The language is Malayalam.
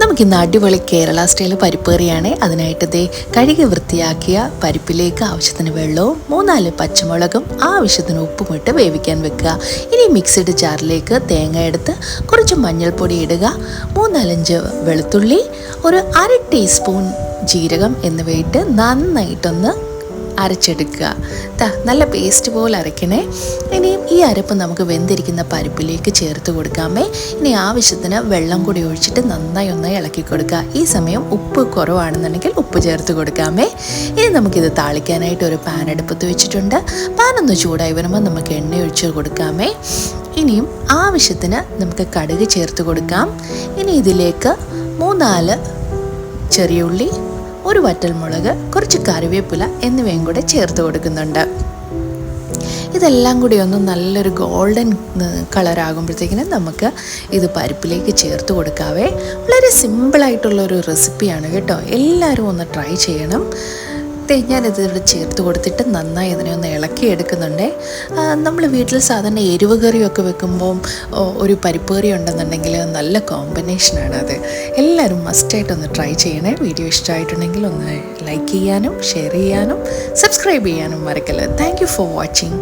നമുക്കിന്ന് അടിപൊളി കേരള സ്റ്റൈൽ പരിപ്പ് കറിയാണ് അതിനായിട്ട് ദേ കഴുകി വൃത്തിയാക്കിയ പരിപ്പിലേക്ക് ആവശ്യത്തിന് വെള്ളവും മൂന്നാൽ പച്ചമുളകും ആവശ്യത്തിന് ഉപ്പും ഇട്ട് വേവിക്കാൻ വെക്കുക. ഇനി മിക്സഡ് ജാറിലേക്ക് തേങ്ങ എടുത്ത് കുറച്ച് മഞ്ഞൾപ്പൊടി ഇടുക. മൂന്നാലഞ്ച് വെളുത്തുള്ളി ഒരു അര ടീസ്പൂൺ ജീരകം എന്നിവയിട്ട് നന്നായിട്ടൊന്ന് അരച്ചെടുക്കുക. താ നല്ല പേസ്റ്റ് പോലെ അരയ്ക്കണേ. ഇനിയും ഈ അരപ്പ് നമുക്ക് വെന്തിരിക്കുന്ന പരിപ്പിലേക്ക് ചേർത്ത് കൊടുക്കാമേ. ഇനി ആവശ്യത്തിന് വെള്ളം കൂടി ഒഴിച്ചിട്ട് നന്നായി ഒന്ന് ഇളക്കി കൊടുക്കുക. ഈ സമയം ഉപ്പ് കുറവാണെന്നുണ്ടെങ്കിൽ ഉപ്പ് ചേർത്ത് കൊടുക്കാമേ. ഇനി നമുക്കിത് താളിക്കാനായിട്ട് ഒരു പാൻ അടുപ്പത്ത് വെച്ചിട്ടുണ്ട്. പാൻ ഒന്ന് ചൂടായി വരുമ്പോൾ നമുക്ക് എണ്ണ ഒഴിച്ച് കൊടുക്കാമേ. ഇനിയും ആവശ്യത്തിന് നമുക്ക് കടുക് ചേർത്ത് കൊടുക്കാം. ഇനി ഇതിലേക്ക് മൂന്നാൽ ചെറിയ ഉള്ളി ഒരു വറ്റൽ മുളക് കുറച്ച് കറിവേപ്പില എന്നിവയും കൂടെ ചേർത്ത് കൊടുക്കുന്നുണ്ട്. ഇതെല്ലാം കൂടി ഒന്ന് നല്ലൊരു ഗോൾഡൻ കളറാകുമ്പോഴത്തേക്കിനും നമുക്ക് ഇത് പരിപ്പിലേക്ക് ചേർത്ത് കൊടുക്കാവേ. വളരെ സിമ്പിളായിട്ടുള്ളൊരു റെസിപ്പിയാണ് കേട്ടോ. എല്ലാവരും ഒന്ന് ട്രൈ ചെയ്യണം. ദേ ഞാനിത് ഇവിടെ ചേർത്ത് കൊടുത്തിട്ട് നന്നായി അതിനെ ഒന്ന് ഇളക്കി എടുക്കുന്നുണ്ട്. നമ്മൾ വീട്ടിൽ സാധാരണ എരിവ് കറിയൊക്കെ വെക്കുമ്പം ഒരു പരിപ്പ് കറി ഉണ്ടെന്നുണ്ടെങ്കിൽ നല്ല കോമ്പിനേഷനാണ് അത്. എല്ലാവരും മസ്റ്റായിട്ടൊന്ന് ട്രൈ ചെയ്യണേ. വീഡിയോ ഇഷ്ടമായിട്ടുണ്ടെങ്കിൽ ഒന്ന് ലൈക്ക് ചെയ്യാനും ഷെയർ ചെയ്യാനും സബ്സ്ക്രൈബ് ചെയ്യാനും മറക്കല്ല. Thank for watching